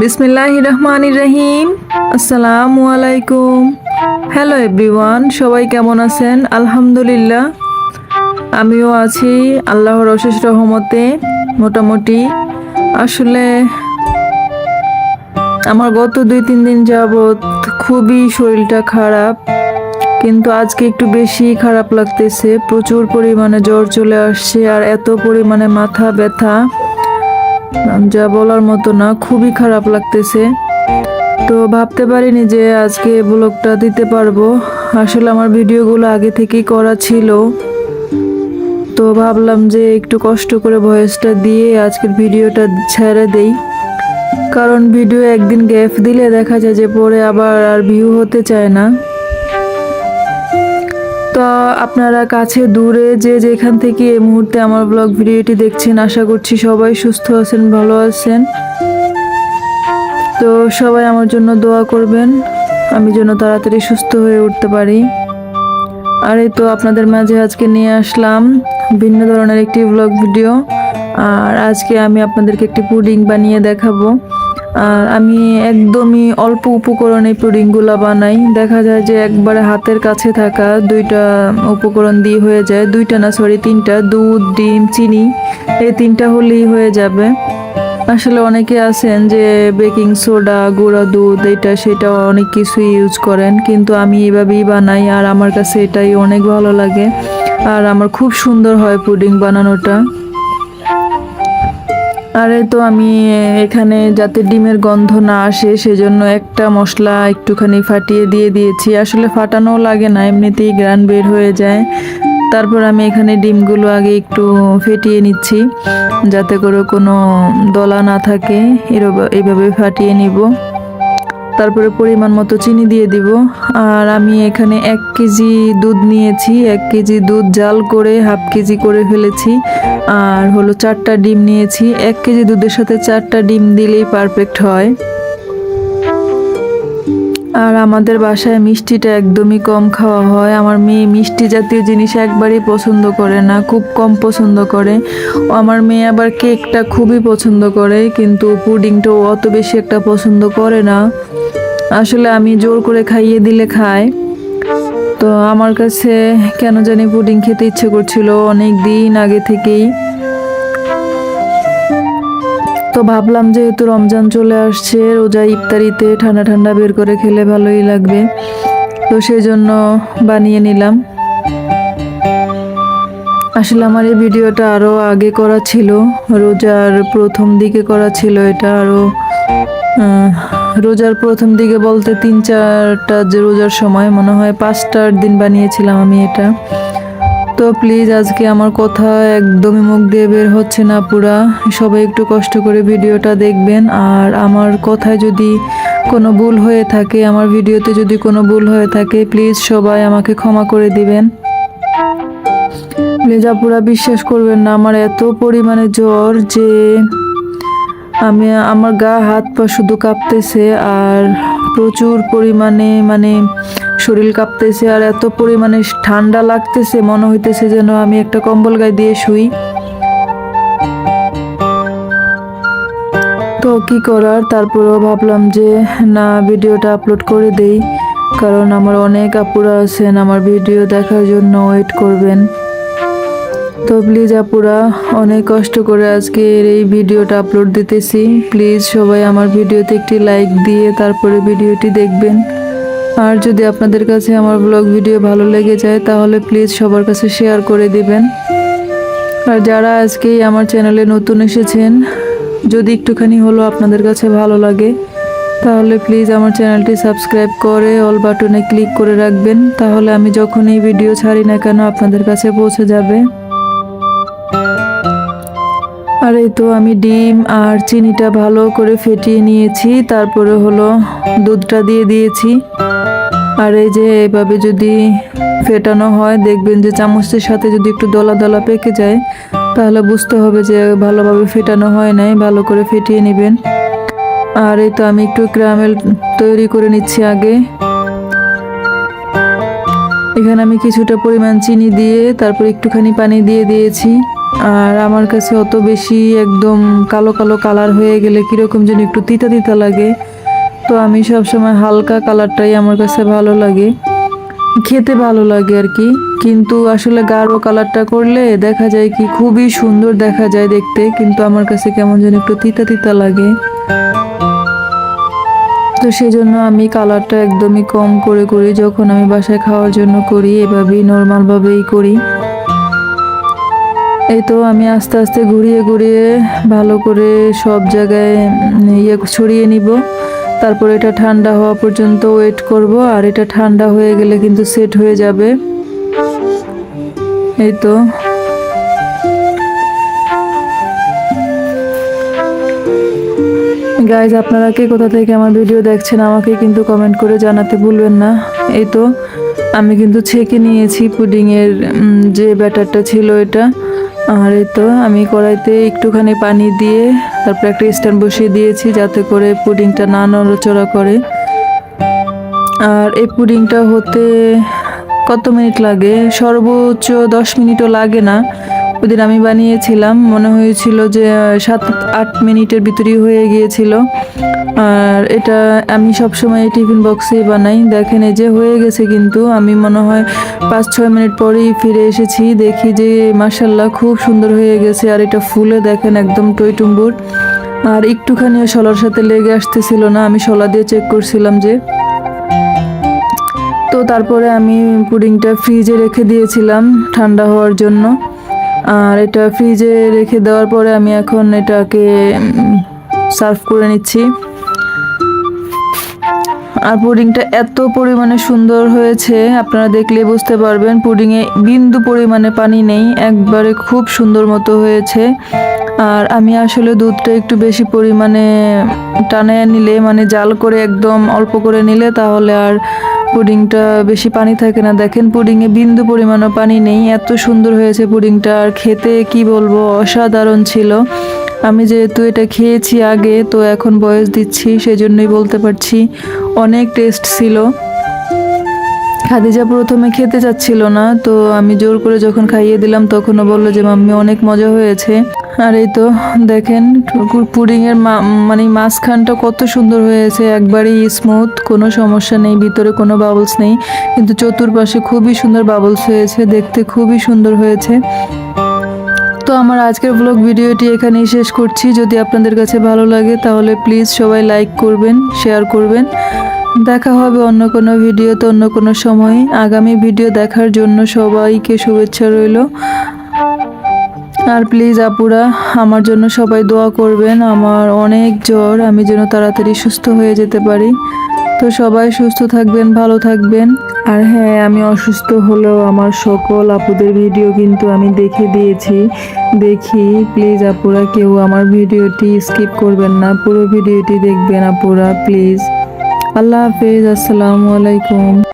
বিসমিল্লাহ রহমান রহিম। আসসালামু আলাইকুম। হ্যালো এভরিওয়ান সবাই কেমন আছেন? আলহামদুলিল্লাহ। আমিও আছি আল্লাহর অশেষ রহমতে, মোটামুটি। আসলে আমার গত দুই, তিন দিন যাবৎ খুবই শরীরটা খারাপ, কিন্তু আজকে একটু বেশি খারাপ লাগতেছে। প্রচুর পরিমাণে জ্বর চলে আসছে আর এত পরিমাণে মাথা ব্যথা। যা বলার মতো না, খুবই খারাপ লাগতেছে। তো ভাবতে পারিনি যে আজকে ব্লগটা দিতে পারব। আসলে আমার ভিডিওগুলো আগে থেকেই করা ছিল। তো ভাবলাম যে একটু কষ্ট করে ভয়েসটা দিয়ে আজকের ভিডিওটা ছেড়ে দেই। কারণ ভিডিও একদিন গ্যাপ দিলে দেখা যায় যে পরে আবার আর ভিউ হতে চায় না। তো আপনারা কাছে দূরে যে যেখান থেকে এই মুহূর্তে আমার ব্লগ ভিডিওটি দেখছেন, আশা করছি সবাই সুস্থ আছেন, ভালো আছেন। তো সবাই আমার জন্য দোয়া করবেন, আমি যেন তাড়াতাড়ি সুস্থ হয়ে উঠতে পারি। আর এই তো আপনাদের মাঝে আজকে নিয়ে আসলাম ভিন্ন ধরনের একটি ব্লগ ভিডিও, আর আজকে আমি আপনাদেরকে একটি পুডিং বানিয়ে দেখাবো। আর আমি একদমই অল্প উপকরণে পুডিংগুলো বানাই। দেখা যায় যে একবারে হাতের কাছে থাকা দুইটা উপকরণ দিয়ে হয়ে যায়। দুইটা না সরি তিনটা, দুধ, ডিম, চিনি, এই তিনটা হলেই হয়ে যাবে। আসলে অনেকে আছেন যে বেকিং সোডা গুঁড়া দুধ এটা সেটা অনেক কিছুই ইউজ করেন, কিন্তু আমি এভাবেই বানাই আর আমার কাছে এটাই অনেক ভালো লাগে। আর আমার খুব সুন্দর হয় পুডিং বানানোটা। আরে তো আমি এখানে যাতে ডিমের গন্ধ না আসে, সেজন্য একটা মশলা একটুখানি ফাটিয়ে দিয়ে দিয়েছি। আসলে ফাটানোও লাগে না, এমনিতেই গ্রান বের হয়ে যায়। তারপর আমি এখানে ডিমগুলো আগে একটু ফেটিয়ে নিচ্ছি, যাতে করে কোনো দলা না থাকে। এইভাবে ফাটিয়ে নিব। তারপরে পরিমাণ মতো চিনি দিয়ে দিব। আর আমি এখানে এক কেজি দুধ নিয়েছি, এক কেজি দুধ জাল করে, হাফ কেজি করে ফেলেছি। আর হলো চারটা ডিম নিয়েছি। এক কেজি দুধের সাথে চারটা ডিম দিলেই পারফেক্ট হয়। আর আমাদের বাসায় মিষ্টিটা একদমই কম খাওয়া হয়। আমার মেয়ে মিষ্টি জাতীয় জিনিস একবারই পছন্দ করে না, খুব কম পছন্দ করে। আমার মেয়ে আবার কেকটা খুবই পছন্দ করে, কিন্তু পুডিংটাও অত বেশি একটা পছন্দ করে না। আসলে আমি জোর করে খাইয়ে দিলে খায়। তো আমার কাছে কেন জানি পুডিং খেতে ইচ্ছে করছিল অনেক দিন আগে থেকেই। তো ভাবলাম যেহেতু রমজান চলে আসছে, রোজা ইফতারিতে ঠান্ডা ঠান্ডা বের করে খেলে ভালোই লাগবে। তো সেই জন্য বানিয়ে নিলাম। আসলে আমার এই ভিডিওটা আরও আগে করা ছিল, রোজার প্রথম দিকে করা ছিল এটা আরও রোজার প্রথম দিকে বলতে তিন চারটা যে রোজার সময় মনে হয় পাঁচটার দিন বানিয়েছিলাম আমি এটা। তো প্লিজ আজকে আমার কথা একদমই মুখ দিয়ে বের হচ্ছে না পুরা। সবাই একটু কষ্ট করে ভিডিওটা দেখবেন। আর আমার কথায় যদি কোনো ভুল হয়ে থাকে, আমার ভিডিওতে যদি কোনো ভুল হয়ে থাকে প্লিজ সবাই আমাকে ক্ষমা করে দিবেন। প্লিজ আপুরা বিশ্বাস করবেন না, আমার এত পরিমাণে জ্বর যে আমি, আমার গা, হাত পা শুধু কাঁপতেছে আর প্রচুর পরিমাণে মানে শরীর কাঁপতেছে আর এত পরিমাণে ঠান্ডা লাগতেছে, মনে হইতেছে যেন আমি একটা কম্বল গায়ে দিয়ে শুই। তো কি করার? তারপরেও ভাবলাম যে, না, ভিডিওটা আপলোড করে দেই, কারণ আমার অনেক আপুরা আছেন, আমার ভিডিও দেখার জন্য ওয়েট করবেন। তো প্লিজ আপুরা অনেক কষ্ট করে আজকের এই ভিডিওটা আপলোড দিতেছি। প্লিজ সবাই আমার ভিডিওতে একটি লাইক দিয়ে তারপরে ভিডিওটি দেখবেন। আর যদি আপনাদের কাছে আমার ব্লগ ভিডিও ভালো লেগে যায়, তাহলে প্লিজ সবার কাছে শেয়ার করে দিবেন। আর যারা আজকেই আমার চ্যানেলে নতুন এসেছেন, যদি একটুখানি হলো আপনাদের কাছে ভালো লাগে, তাহলে প্লিজ আমার চ্যানেলটি সাবস্ক্রাইব করে অল বাটনে ক্লিক করে রাখবেন। তাহলে আমি যখন এই ভিডিও ছাড়ি না কেন আপনাদের কাছে পৌঁছে যাবে। আর এই তো আমি ডিম আর চিনিটা ভালো করে ফেটিয়ে নিয়েছি, তারপরে হলো দুধটা দিয়ে দিয়েছি। আর এই যে এভাবে যদি ফেটানো হয়, দেখবেন যে চামচের সাথে যদি একটু দলা দলা পেকে যায়, তাহলে বুঝতে হবে যে ভালোভাবে ফেটানো হয় নাই, ভালো করে ফেটিয়ে নেবেন। আর এই তো আমি একটু ক্রামেল তৈরি করে নিচ্ছি আগে। এখানে আমি কিছুটা পরিমাণ চিনি দিয়ে তারপর একটুখানি পানি দিয়ে দিয়েছি। আর আমার কাছে অত বেশি একদম কালো কালো কালার হয়ে গেলে কীরকম যেন একটু তিতা তিতা লাগে। তো আমি সবসময় হালকা কালারটাই আমার কাছে ভালো লাগে। খেতে ভালো লাগে আর কি। কিন্তু আসলে গাঢ় কালারটা করলে দেখা যায় কি খুবই সুন্দর দেখা যায় দেখতে, কিন্তু আমার কাছে কেমন যেন একটু তিতা তিতা লাগে। তো সেই জন্য আমি কালারটা একদমই কম করে করি, যখন আমি বাসায় খাওয়ার জন্য করি, এভাবেই নর্মালভাবেই করি। এই তো আমি আস্তে আস্তে ঘুরিয়ে ঘুরিয়ে ভালো করে সব জায়গায় ইয়ে ছড়িয়ে নিব। তারপর এটা ঠান্ডা হওয়া পর্যন্ত ওয়েট করব, আর এটা ঠান্ডা হয়ে গেলে কিন্তু সেট হয়ে যাবে। এই তো। গাইজ আপনারা কে কোথা থেকে আমার ভিডিও দেখছেন, আমাকে কিন্তু কমেন্ট করে জানাতে ভুলবেন না। এই তো, আমি কিন্তু ছেঁকে নিয়েছি পুডিংয়ের যে ব্যাটারটা ছিল এটা। আর এই তো আমি কড়াইতে একটুখানি পানি দিয়ে তারপর একটা স্ট্যান্ড বসিয়ে দিয়েছি যাতে করে পুডিংটা না নড়াচড়া করে। আর এই পুডিংটা হতে কত মিনিট লাগে? সর্বোচ্চ দশ মিনিটও লাগে না। ওদিন আমি বানিয়েছিলাম। মনে হয়েছিল যে সাত, আট মিনিটের ভিতরেই হয়ে গিয়েছিল। আর এটা আমি সবসময় টিফিন বক্সেই বানাই। দেখেন, এই যে হয়ে গেছে কিন্তু। আমি মনে হয় পাঁচ, ছয় মিনিট পরেই ফিরে এসেছি। দেখি যে মাসাল্লাহ খুব সুন্দর হয়ে গেছে। আর এটা ফুলে দেখেন, একদম টইটুম্বুর আর একটুখানিও শলার সাথে লেগে আসতেছিল না। আমি শলা দিয়ে চেক করছিলাম যে, তো তারপরে আমি পুডিংটা ফ্রিজে রেখে দিয়েছিলাম ঠান্ডা হওয়ার জন্য। আর এটা ফ্রিজে রেখে দেওয়ার পরে আমি এখন এটাকে সার্ভ করে নিচ্ছি। আর পুডিংটা এত পরিমাণে সুন্দর হয়েছে, আপনারা দেখলে বুঝতে পারবেন, পুডিংয়ে বিন্দু পরিমাণে পানি নেই, একবারে খুব সুন্দর মতো হয়েছে। আর আমি আসলে দুধটা একটু বেশি পরিমাণে টানায় নিলে মানে জাল করে একদম অল্প করে নিলে, তাহলে আর পুডিংটা বেশি পানি থাকে না। দেখেন পুডিংয়ে বিন্দু পরিমাণও পানি নেই। এত সুন্দর হয়েছে পুডিংটা। আর খেতে কি বলব, অসাধারণ ছিল। আমি যেহেতু এটা খেয়েছি আগে, তো এখন বয়স দিচ্ছি, সেজন্যই বলতে পারছি। অনেক টেস্ট ছিল। খাদিজা প্রথমে খেতে চাচ্ছিল না, তো আমি জোর করে যখন খাইয়ে দিলাম, তখনও বলল যে, মাম্মি, অনেক মজা হয়েছে। আর এই তো দেখেন পুডিংয়ের মানে মাঝখানটা কত সুন্দর হয়েছে, একবারেই স্মুথ কোনো সমস্যা নেই, ভিতরে কোনো বাবলস নেই, কিন্তু চতুর্পাশে খুবই সুন্দর বাবলস হয়েছে, দেখতে খুবই সুন্দর হয়েছে। তো আমার আজকের ব্লগ ভিডিওটি এখানেই শেষ করছি, যদি আপনাদের কাছে ভালো লাগে তাহলে প্লিজ সবাই লাইক করবেন শেয়ার করবেন। দেখা হবে অন্য কোনো ভিডিওতে অন্য কোনো সময়। আগামী ভিডিও দেখার জন্য সবাইকে শুভেচ্ছা রইল। আর প্লিজ আপুরা, আমার জন্য সবাই দোয়া করবেন। আমার অনেক জ্বর, আমি যেন তাড়াতাড়ি সুস্থ হয়ে যেতে পারি। তো সবাই সুস্থ থাকবেন, ভালো থাকবেন। আর হ্যাঁ আমি অসুস্থ হলেও আমার সকল আপুদের ভিডিও কিন্তু আমি দেখে দিয়েছি। দেখি প্লিজ আপুরা, কেউ আমার ভিডিওটি স্কিপ করবেন না। পুরো ভিডিওটি দেখবেন আপুরা প্লিজ আল্লাহ হাফেজ, আসসালামু আলাইকুম।